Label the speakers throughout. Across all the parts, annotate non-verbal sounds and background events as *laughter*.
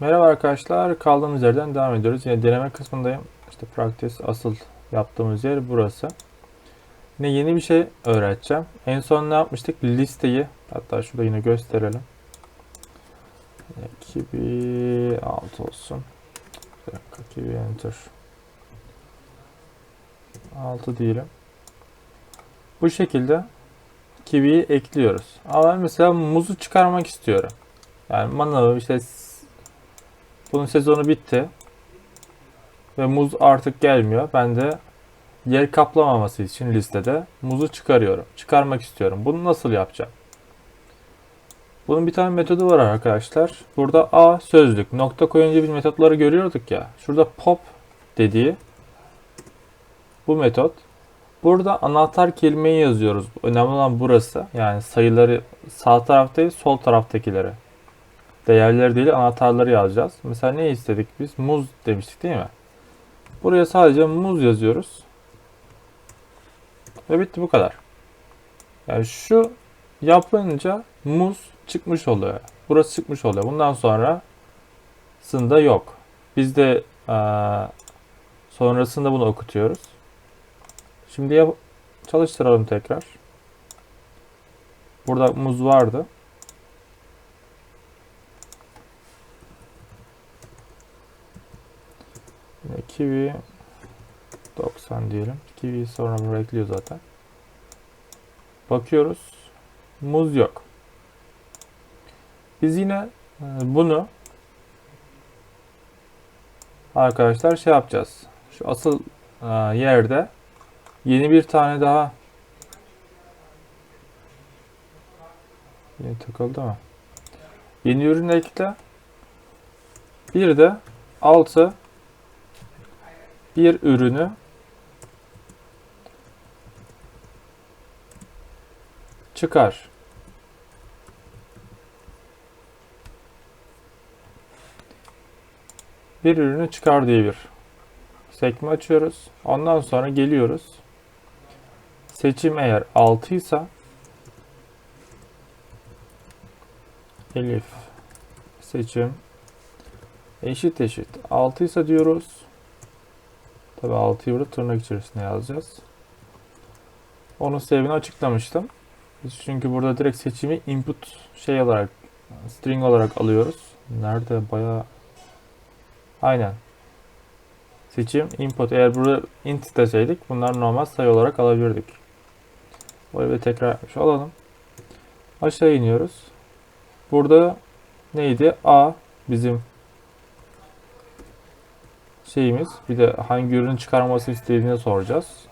Speaker 1: Merhaba arkadaşlar. Kaldığımız yerden devam ediyoruz. Yine deneme kısmındayım. İşte practice asıl yaptığımız yer burası. Yine yeni bir şey öğreteceğim. En son ne yapmıştık? Listeyi. Hatta şurada yine gösterelim. 2006 olsun. Bir dakika. 2000 enter. 6 diyelim. Bu şekilde kiwiyi ekliyoruz. Ama mesela muzu çıkarmak istiyorum. Yani manavı işte bunun sezonu bitti. Ve muz artık gelmiyor. Ben de yer kaplamaması için listede muzu çıkarıyorum. Çıkarmak istiyorum. Bunu nasıl yapacağım? Bunun bir tane metodu var arkadaşlar. Burada A sözlük. Nokta koyunca biz metotları görüyorduk ya. Şurada pop dediği bu metot. Burada anahtar kelimeyi yazıyoruz. Önemli olan burası. Yani sayıları sağ taraf değil sol taraftakileri. Değerleri değil anahtarları yazacağız. Mesela ne istedik biz? Muz demiştik değil mi? Buraya sadece muz yazıyoruz. Ve bitti bu kadar. Yani şu yapınca muz çıkmış oluyor. Burası çıkmış oluyor. Bundan sonra sında yok. Biz de eee, sonrasında bunu okutuyoruz. Şimdi çalıştıralım tekrar. Burada muz vardı. Yine kiwi 90 diyelim. Kiwi sonra buraya ekliyor zaten. Bakıyoruz. Muz yok. Biz yine e, bunu arkadaşlar şey yapacağız. Şu asıl e, yerde yeni bir tane daha yeni takıldı mı? Yeni ürün ekle. Bir de altı bir ürünü çıkar. Bir ürünü çıkar diye bir sekme açıyoruz. Ondan sonra geliyoruz. Seçim eğer 6 ise Elif seçim eşit eşit 6 ise diyoruz. Tabi 6'yı burada tırnak içerisine yazacağız. Onun sebebini açıklamıştım. Biz çünkü burada direkt seçimi input şey olarak string olarak alıyoruz. Nerede bayağı Aynen. Seçim input. Eğer burada int deseydik bunlar normal sayı olarak alabilirdik. Burayı bir tekrar yapmış olalım. Aşağı iniyoruz. Burada neydi? A bizim şeyimiz. Bir de hangi ürün çıkarması istediğini soracağız.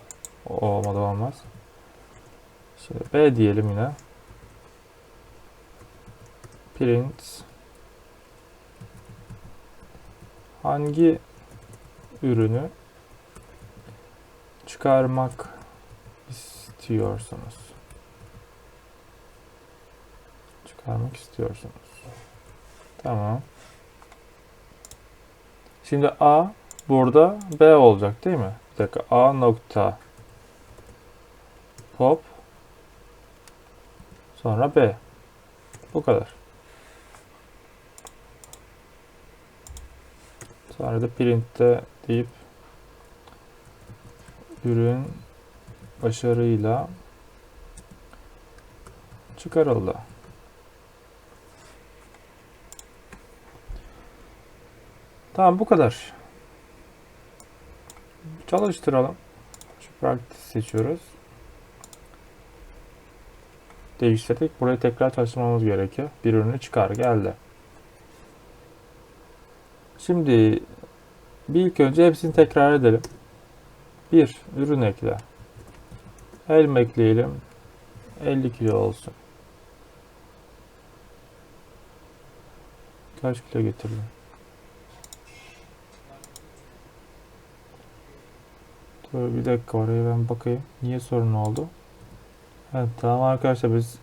Speaker 1: O olmadı olmaz. Şimdi B diyelim yine. Print hangi ürünü çıkarmak istiyorsunuz? Çıkarmak istiyorsunuz. Tamam. Şimdi A burada B olacak değil mi? Bir dakika A nokta pop sonra B. Bu kadar. Sonra da print'te deyip ürün başarıyla çıkarıldı. Tamam bu kadar. Çalıştıralım. Şu practice seçiyoruz. Değiştirdik. Burayı tekrar çalıştırmamız gerekiyor. Bir ürünü çıkar geldi. Şimdi bir ilk önce hepsini tekrar edelim. Bir ürün ekle. Elma ekleyelim. 50 kilo olsun. Kaç kilo getirdim? Dur bir dakika oraya ben bakayım. Niye sorun oldu? Evet tamam arkadaşlar biz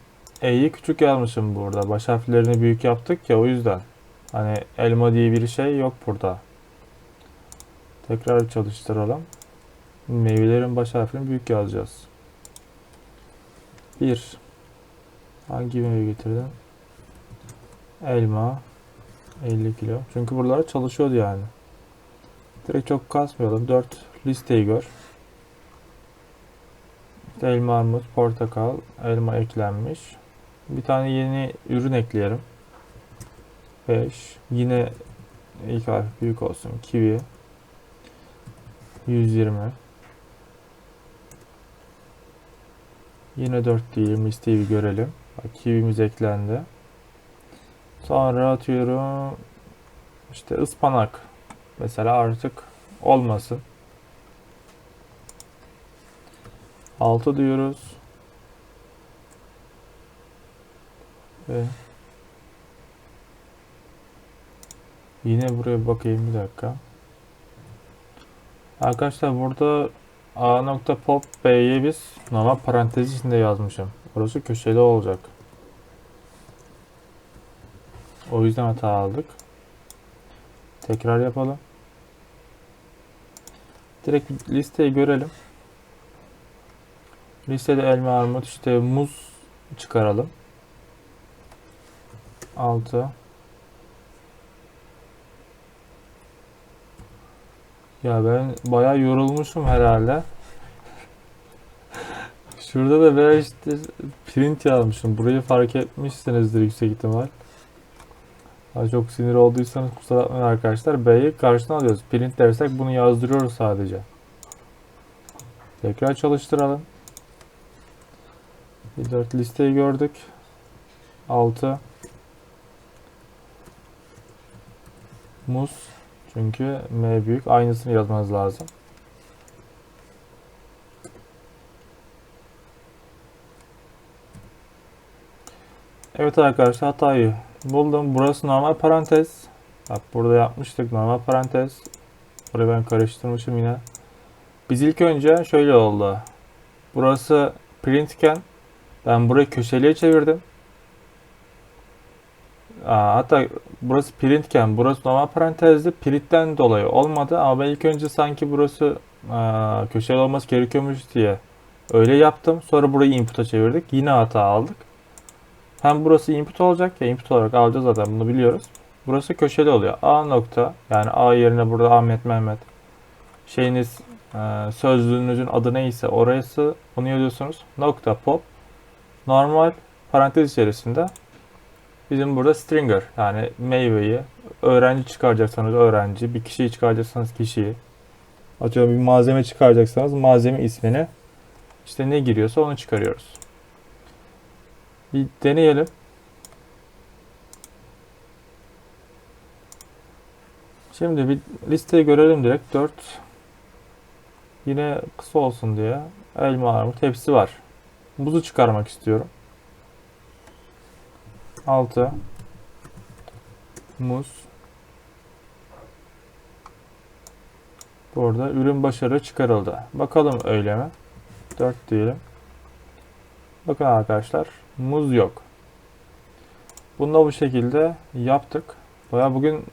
Speaker 1: E'yi küçük yazmışım burada. Baş harflerini büyük yaptık ya o yüzden. Hani elma diye bir şey yok burada. Tekrar çalıştıralım. Meyvelerin baş harfini büyük yazacağız. 1. Hangi meyve getirdin? Elma. 50 kilo. Çünkü buralar çalışıyordu yani. Direkt çok kasmayalım. 4 listeyi gör. İşte elma, armut, portakal, elma eklenmiş. Bir tane yeni ürün ekleyelim. 5. Yine ilk harf büyük olsun. Kivi. 120. Yine 4 diyelim. Listeyi bir görelim. Bak, kivimiz eklendi. Sonra atıyorum işte ıspanak mesela artık olmasın. 6 diyoruz. Ve yine buraya bakayım bir dakika. Arkadaşlar burada A nokta pop B'ye biz normal parantez içinde yazmışım. Orası köşeli olacak. O yüzden hata aldık. Tekrar yapalım. Direkt listeyi görelim. Listede elma, armut, işte muz çıkaralım. 6 Ya ben bayağı yorulmuşum herhalde. Şurada da ben işte print yazmışım. Burayı fark etmişsinizdir yüksek ihtimal. Ha, çok sinir olduysanız kusura bakmayın arkadaşlar. B'yi karşına alıyoruz. Print dersek bunu yazdırıyoruz sadece. Tekrar çalıştıralım. Bir 4 listeyi gördük. 6 Muz çünkü M büyük aynısını yazmanız lazım. Evet arkadaşlar hatayı buldum. Burası normal parantez. Bak burada yapmıştık normal parantez. Burayı ben karıştırmışım yine. Biz ilk önce şöyle oldu. Burası printken ben burayı köşeliğe çevirdim. Aa, hatta burası printken burası normal parantezdi. Printten dolayı olmadı ama ben ilk önce sanki burası aa, köşeli olması gerekiyormuş diye öyle yaptım. Sonra burayı input'a çevirdik. Yine hata aldık. Hem burası input olacak ya input olarak alacağız zaten bunu biliyoruz. Burası köşeli oluyor. A nokta yani A yerine burada Ahmet Mehmet şeyiniz e, sözlüğünüzün adı neyse orası onu yazıyorsunuz. Nokta pop normal parantez içerisinde bizim burada stringer yani meyveyi öğrenci çıkaracaksanız öğrenci bir kişiyi çıkaracaksanız kişiyi atıyorum bir malzeme çıkaracaksanız malzeme ismini işte ne giriyorsa onu çıkarıyoruz. Bir deneyelim. Şimdi bir listeyi görelim direkt. 4 yine kısa olsun diye elma armut hepsi var. Muzu çıkarmak istiyorum. 6 muz Burada ürün başarı çıkarıldı. Bakalım öyle mi? 4 diyelim. Bakın arkadaşlar muz yok. Bunu da bu şekilde yaptık. Baya bugün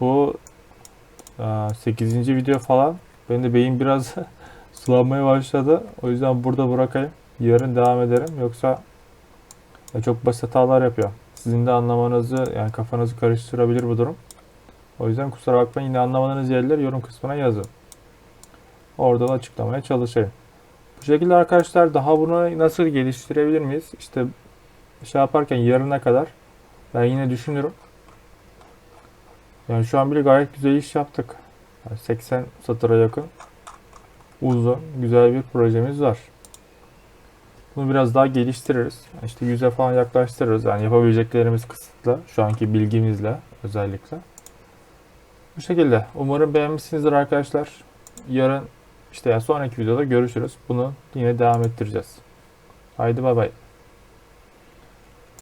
Speaker 1: bu 8. video falan benim de beyin biraz *laughs* sulanmaya başladı. O yüzden burada bırakayım. Yarın devam ederim. Yoksa çok basit hatalar yapıyor. Sizin de anlamanızı yani kafanızı karıştırabilir bu durum. O yüzden kusura bakmayın yine anlamadığınız yerleri yorum kısmına yazın. Orada da açıklamaya çalışayım. Bu şekilde arkadaşlar daha bunu nasıl geliştirebilir miyiz? İşte şey yaparken yarına kadar ben yine düşünürüm. Yani şu an bile gayet güzel iş yaptık. Yani 80 satıra yakın uzun güzel bir projemiz var. Bunu biraz daha geliştiririz. İşte yüze falan yaklaştırırız. Yani yapabileceklerimiz kısıtlı. Şu anki bilgimizle özellikle. Bu şekilde. Umarım beğenmişsinizdir arkadaşlar. Yarın işte sonraki videoda görüşürüz. Bunu yine devam ettireceğiz. Haydi bay bay.